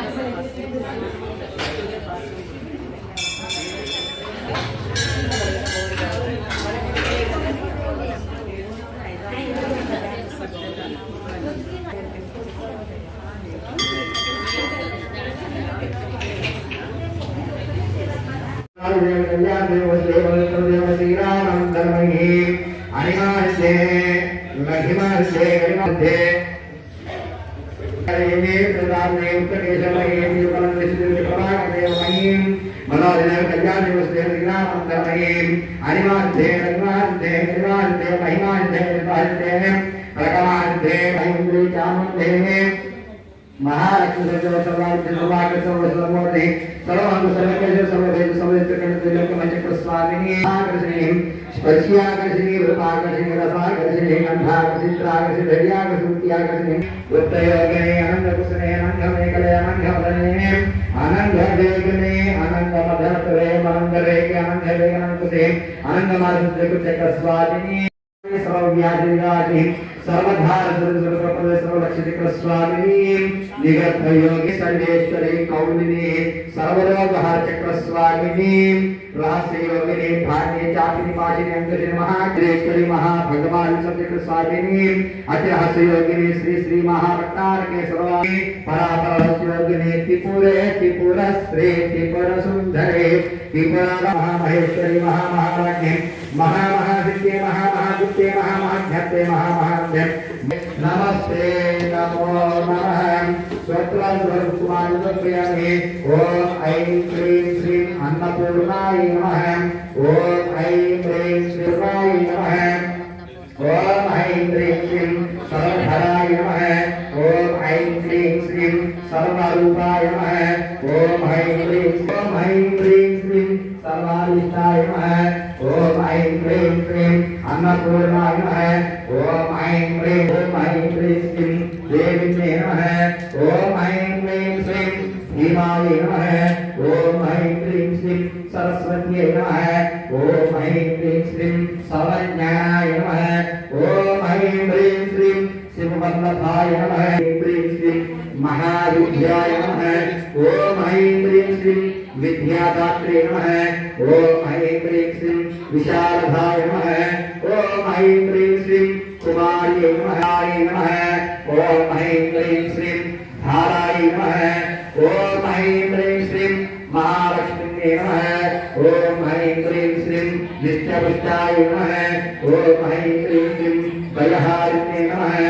అనిమాస్తే మహిమాస్తే अनिमास्ये महिमास्ये गरिमध्ये करेमे प्रदाने उपदेशमये युगलनिष्ठितपरागमे मयीं मनोजने कल्याणेवस्ते निरामन्तमये अनिमास्ये रघुमास्ये गरिमास्ये महिमास्ये निर्वास्ये प्रकमास्ये महिन्द्रे चामन्धे महालक्ष्मीदेव सर्वान् सर्वमोदे तो सर्वं सर्वकेषु सर्वभेद सर्वत्रकण्डतिलकमचक्रस्वामिनी आकर्षणीं स्पर्श्याकर्षणी वृपाकर्षणी रसाकर्षणी गन्धाकर्षित्राकर्षि धैर्याकर्षुत्याकर्षणी वृत्तयोगने आनन्दकुसने आनन्दमेकले आनन्दवदने आनन्दवेगने आनन्दमधर्तवे आनन्दरेके आनन्दवेगानन्दकुसे आनन्दमाधुर्यकृत्यकस्वामिनी सर्वव्याधिराजिः రహస్య యోగిని శ్రీ శ్రీ మహాభట్టారకే సర్వాణి राष्ट्रीय धान्य चापि पाजिने अंगजे महाग्रेश्वरी महाभगवान सत्यकृत स्वामिनी अतिहासयोगिनी श्री श्री महाभट्टारके सर्वाणि परापरस्योगिनी त्रिपुरे त्रिपुरस्त्रे त्रिपुरसुन्दरे त्रिपुरा महामहेश्वरी महामहाभाग्ये महामहादित्ये महामहादित्ये महामहाध्यात्ते महामहाध्य नमस्ते, नमो नमः। शुक्लायुर्कुमायुर्प्रियङ्गे ॐ ऐं क्लीं श्रीं अन्नपूर्णाय नमः ॐ ऐं क्लीं श्रीर्णाय नमः ॐ ऐं क्लीं श्रीं सर्वधराय नमः ॐ ऐं क्लीं श्रीं सर्वरूपाय नमः ॐ ऐं क्लीं ॐ ऐं क्लीं श्रीं सर्वादिष्टाय नमः క్లీం శ్రీం దేవిన్యే నమః. ఓం ఐం క్లీం శ్రీం భీమాయ నమః ఓం ఐం క్లీం శ్రీం సరస్వత్యై నమః. ఓం ఐం క్లీం శ్రీం సర్వజ్ఞానాయ నమః. ఓం ఐం క్లీం శ్రీం శివవల్లభాయ నమః. ఐం క్లీం శ్రీం మహావిద్యాయ నమః. ఓం ఐం క్లీం శ్రీం విద్యాదాత్రే నమః. ఓం ఐం క్లీం శ్రీం విశాలభాయ నమః. ఓం ఐం विद्यादात्री नमः ओम ऐं ह्रीं श्रीं विशालभाय नमः ओम ऐं कुमारी श्रीं कुमार्यै नमः ओ ओम ऐं ह्रीं श्रीं धाराय नमः ओ ऐं ह्रीं श्रीं महालक्ष्मी नमः ओम ऐं ह्रीं श्रीं नित्यपुष्टाय नमः ओम ऐं ह्रीं श्रीं भयहारिणे नमः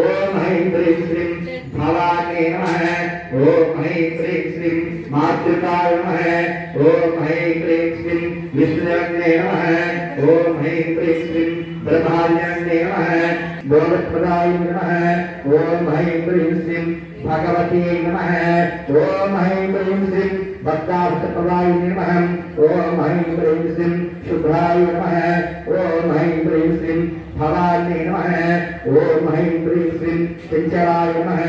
ओ ऐं ह्रीं श्रीं मालाग्ने नमः। ओम ऐं श्रीं श्रीं। मातृकाय नमः। ओम ऐं श्रीं श्रीं। विष्णुरग्ने नमः। ओम ऐं श्रीं श्रीं। ब्रह्मार्यग्ने नमः। गोवत्प्रदाय नमः। ओम ऐं श्रीं श्रीं। भगवती नमः। ओम ऐं श्रीं श्रीं। भक्ताभक्तपवाय नमः। ॐ ह्रीं ह्रीं श्रीं शुभ्राय नमः। ॐ ह्रीं ह्रीं श्रीं भवान्यै नमः। ॐ ह्रीं ह्रीं श्रीं किञ्चराय नमः।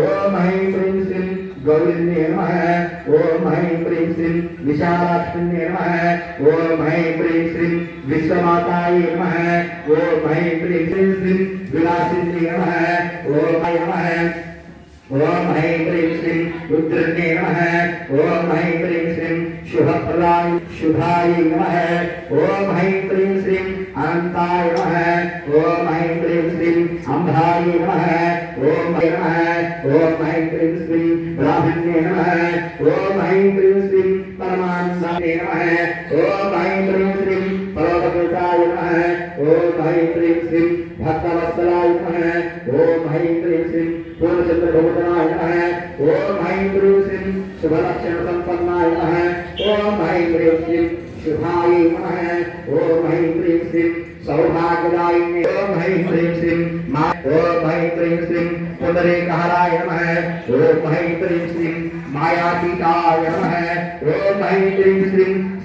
ॐ ह्रीं ह्रीं श्रीं गौरिण्ये नमः। ॐ ह्रीं ह्रीं श्रीं विशालाक्षिण्ये नमः। ॐ ह्रीं ह्रीं श्रीं विश्वमातायै नमः। ॐ ह्रीं ह्रीं श्रीं श्रीं विलासिन्ये नमः। ॐ नमः। ओम ऐं ह्रीं श्रीं रुद्रने नमः। ओम ऐं ह्रीं शुभ शुभप्रदाय शुभाय नमः। ओम ऐं ह्रीं श्रीं अनंताय नमः। ओम ऐं ह्रीं श्रीं अंभाय नमः। ओम नमः। ओम ऐं ह्रीं श्रीं ब्राह्मण्ये नमः। ओम ऐं ह्रीं श्रीं परमानसाय नमः। ओम ऐं ह्रीं श्रीं परमकृताय नमः। ओम ह्रीं श्रीं श्रीं भक्तवत्सलाय नमः। ओम ह्रीं श्रीं श्रीं पूर्णचंद्र भगवतनाय नमः। ओम ह्रीं श्रीं श्रीं शुभलक्षण संपन्नाय नमः। ओम ह्रीं श्रीं श्रीं शुभाय नमः। ओम ह्रीं श्रीं श्रीं सौभाग्यदाय ओम ह्रीं श्रीं श्रीं ओम ह्रीं श्रीं श्रीं पुनरेकहराय नमः। ओम ह्रीं श्रीं श्रीं मायातीताय नमः। ओम ह्रीं श्रीं श्रीं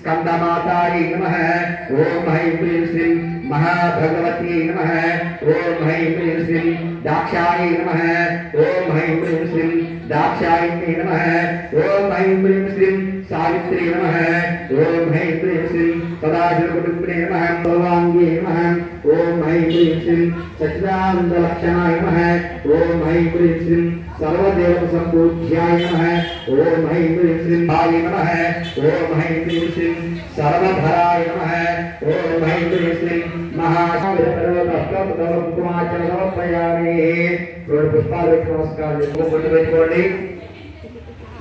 स्कन्दमातायै नमः। ओम ह्रीं क्लीं श्री महाभगवत्यै नमः। ॐ ह्रीं क्लीं श्रीं दाक्षायै नमः। नम ह्रीं क्लीं श्रीं दाक्षायिन्यै नमः। ॐ ह्रीं क्लीं श्रीं सावित्र्यै नमः। ॐ ह्रीं क्लीं श्रीं सदाशिवकुटुम्बिने नमः। भगवाङ्गे नमः। ॐ ह्रीं क्लीं श्रीं सच्चिदानन्दलक्षणाय नमः। ओम ह्रीं क्लीं श्री శ్రీం భాయ నమః ఓం ఐం హ్రీం శ్రీం సర్వధరాయ నమః ఓం ఐం హ్రీం శ్రీం మహాశివకుమాచరణ సమర్పయామి రెండు పుష్పాలు పెట్టి నమస్కారం చేసుకో గుర్తు పెట్టుకోండి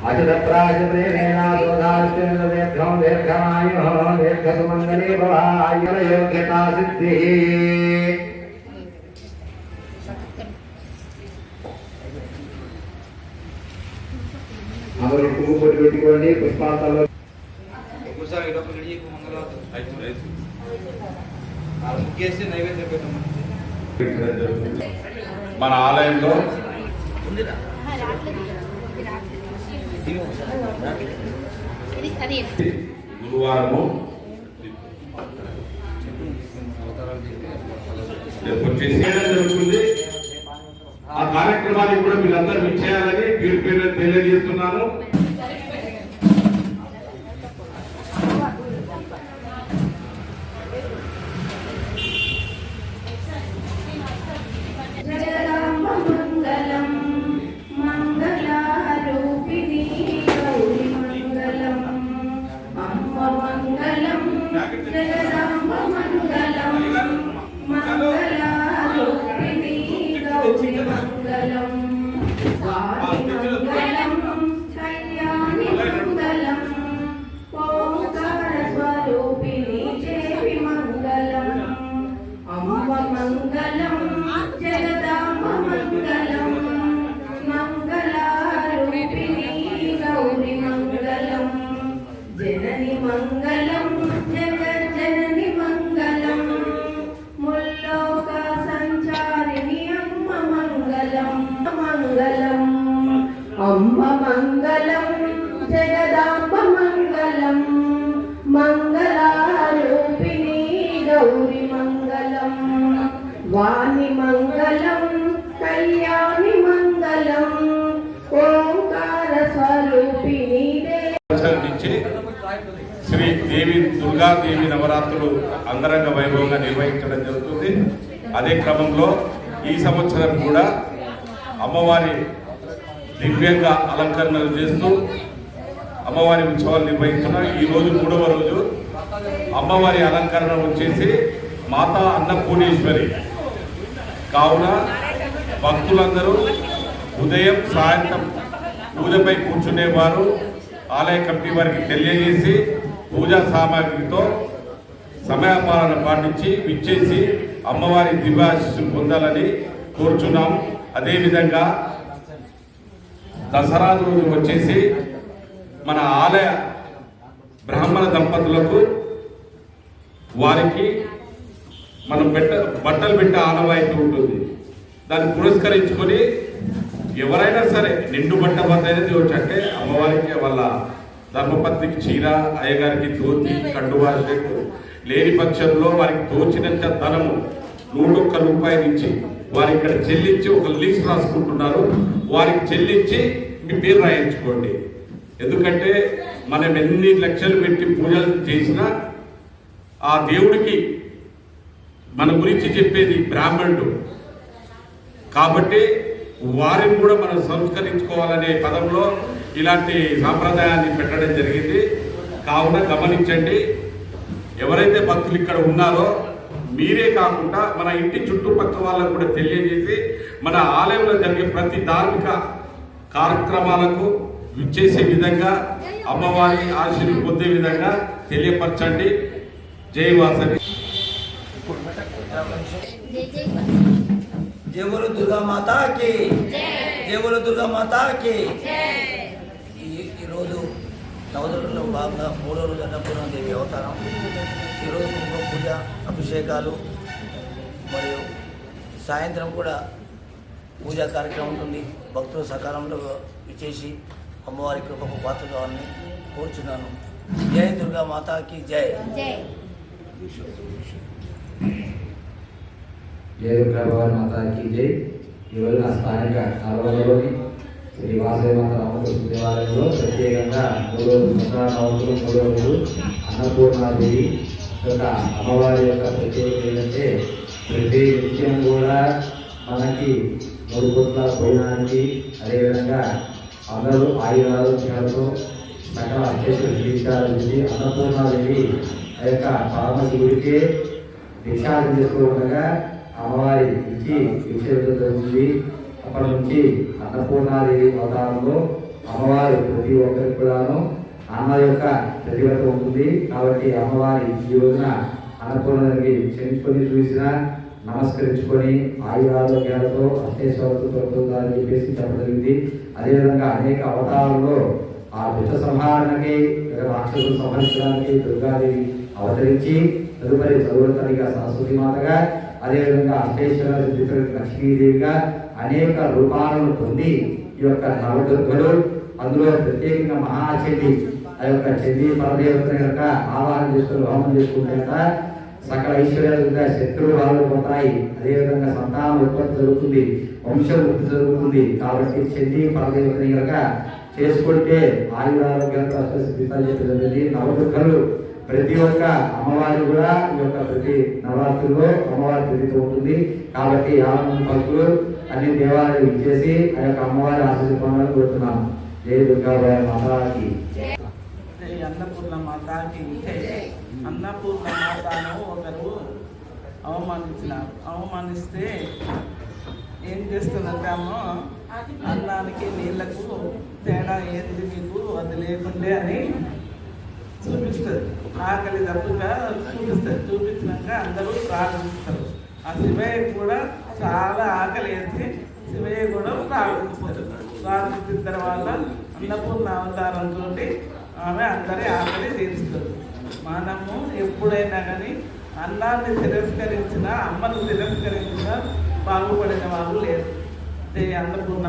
అచతప్రాశప్రేమేనాశోదాశ్చంద్రదీర్ఘం దీర్ఘమాయు దీర్ఘసుమంగళీ భవాయుర యోగ్యతా సిద్ధి అందరూ పువ్వు పొట్టు పెట్టుకోండి పెట్టాము మన. ఆలయంలో గురువారము చేయడం జరుగుతుంది కార్యక్రమానికి కూడా మీరందరూ ఇచ్చేయాలని పేరు పేరు తెలియజేస్తున్నాను. వాణి మంగళం కళ్యాణి మంగళం ఓంకార స్వరూపిణి దేవి శ్రీ దేవి దుర్గాదేవి నవరాత్రులు అంగరంగ వైభవంగా నిర్వహించడం జరుగుతుంది. అదే క్రమంలో ఈ సంవత్సరం కూడా అమ్మవారి దివ్యంగా అలంకరణలు చేస్తూ అమ్మవారి ఉత్సవాలు నిర్వహిస్తున్నాం ఈ రోజు మూడవ రోజు. అమ్మవారి అలంకరణ వచ్చేసి మాతా అన్నపూర్ణేశ్వరి కావున భక్తులందరూ ఉదయం సాయంత్రం పూజపై కూర్చునేవారు. ఆలయ కమిటీ వారికి తెలియజేసి పూజా సామాగ్రితో సమయపాలన పాటించి విచ్చేసి అమ్మవారి దివ్యాశిస్సులు పొందాలని కోరుచున్నాం అదేవిధంగా దసరా రోజు వచ్చేసి మన ఆలయ బ్రాహ్మణ దంపతులకు వారికి మనం పెట్ట బట్టలు పెట్టే ఆనవాయితీ ఉంటుంది. దాన్ని పురస్కరించుకొని ఎవరైనా సరే నిండు బట్ట బద్ద అనేది వచ్చి అంటే అమ్మవారికి వాళ్ళ ధర్మపత్నికి చీర అయ్యగారికి ధోతి కండువా లేని పక్షంలో వారికి తోచినంత ధనము నూటొక్క రూపాయలు ఇచ్చి వారి ఇక్కడ చెల్లించి ఒక లీస్ట్ రాసుకుంటున్నారు. వారికి చెల్లించి మీ పేరు రాయించుకోండి. ఎందుకంటే మనం ఎన్ని లక్షలు పెట్టి పూజలు చేసినా ఆ దేవుడికి మన గురించి చెప్పేది బ్రాహ్మణుడు. కాబట్టి వారిని కూడా మనం సంస్కరించుకోవాలనే పదంలో ఇలాంటి సాంప్రదాయాన్ని పెట్టడం జరిగింది. కావున గమనించండి ఎవరైతే భక్తులు ఇక్కడ ఉన్నారో మీరే కాకుండా మన ఇంటి చుట్టుపక్కల వాళ్ళకు కూడా తెలియజేసి మన ఆలయంలో జరిగే ప్రతి ధార్మిక కార్యక్రమాలకు విచ్చేసే విధంగా అమ్మవారి ఆశీర్లు పొందే విధంగా తెలియపరచండి. జై వాసవి జై జై జయ బోలో దుర్గా మాతాకి జయ బోలో దుర్గా మాతాకి ఈ- ఈరోజు నవదుర్గలో భాగంగా మూడో రోజు అన్నపూర్ణ దేవి అవతారం. ఈరోజు కుంకుమ పూజ అభిషేకాలు మరియు సాయంత్రం కూడా పూజా కార్యక్రమం ఉంటుంది. భక్తులు సకాలంలో ఇచ్చేసి అమ్మవారి కృపకు పాత్ర కావాలని కోరుచున్నాను. జై దుర్గా మాతాకి జై. జయ దుర్గా భవాని మాతాకి జై. స్థానిక నల్గొండలోని శ్రీ వాసవిమాత రామకృష్ణ దేవాలయంలో ప్రత్యేకంగా మూడు దసరా నవతులు మూడో రోజు అన్నపూర్ణాదేవి యొక్క అమ్మవారి యొక్క ప్రత్యేకత ఏంటంటే ప్రతి నిత్యం కూడా మనకి మూడు కోట్ల భోజనానికి అదేవిధంగా అందరూ ఆయురారోగ్యాలతో సకల అత్యక్ష జీవితాలు అన్నపూర్ణాదేవి ఆ యొక్క పరమశివుడికే దీక్షాలు చేస్తూ ఉండగా అమ్మవారి ఇచ్చి విషయంలో జరుగుతుంది అప్పటి నుంచి అన్నపూర్ణాదేవి అవతారంలో అమ్మవారి ప్రతి ఒక్కరికి కూడాను అమ్మ యొక్క ప్రతిభత ఉంటుంది. కాబట్టి అమ్మవారి ఈ రోజున అన్నపూర్ణాదేవికి క్షమించుకొని చూసిన నమస్కరించుకొని ఆయురారోగ్యాలతో అష్టేశ్వరులతో తొలుతుందని చెప్పేసి చెప్పగలిగింది జరిగింది. అదేవిధంగా అనేక అవతారాల్లో ఆ దుష్ట సంహారణకి రాక్షసులు సంహరించడానికి దుర్గాదేవి అవతరించి తదుపరి చదువుతనిగా సరస్వతి మాతగా అదేవిధంగా అష్టేశ్వర సిద్ధిపేట లక్ష్మీదేవిగా అనేక రూపాలను పొంది ఈ యొక్క నవదుర్గలు అందులో ప్రత్యేకంగా మహాచండి ఆ యొక్క చండి పరదేవత యొక్క ఆవాహన చేసుకుని హోమం చేసుకుంటే సకల ఐశ్వర్యాలుగా శత్రువు వాళ్ళు పోతాయి. అదేవిధంగా సంతానం ఉత్పత్తి జరుగుతుంది వంశం వృద్ధి జరుగుతుంది. కాబట్టి చండీ పరదేవతని కనుక చేసుకుంటే ఆయురారోగ్యాలతో అష్టసిద్ధితాలు చెప్పేది నవదుర్గలు ప్రతి ఒక్క అమ్మవారి కూడా ఈ యొక్క ప్రతి నవరాత్రుల్లో అమ్మవారి తిరిగి ఉంటుంది. కాబట్టి ఆనందం భక్తులు అన్ని దేవాలయాలు ఇచ్చేసి ఆ యొక్క అమ్మవారి ఆశీర్వాదాలు కోరుతున్నాను జయ దుర్గాబాయ మాతాకి. అన్నపూర్ణ మాతాకి. అన్నపూర్ణ మాతను ఒకరు అవమానించినారు. అవమానిస్తే ఏం చేస్తున్నట్టామో అన్నానికి నీళ్ళకు తేడా ఏంది మీకు? అది లేకుండే అని చూపిస్తుంది. ఆకలి తప్పుగా చూపిస్తుంది. చూపించినాక అందరూ ప్రారంభిస్తారు ఆ శివయ్య కూడా చాలా ఆకలి వేసి శివయ్య కూడా ప్రారంభిస్తారు ప్రారంభించిన తర్వాత అన్నపూర్ణ అవతారంతో ఆమె అందరి ఆకలి తీరుస్తుంది. మనము ఎప్పుడైనా కానీ అన్నాన్ని తిరస్కరించిన అమ్మను తిరస్కరించిన బాగుపడిన వాళ్ళు లేరు. అన్నపూర్ణ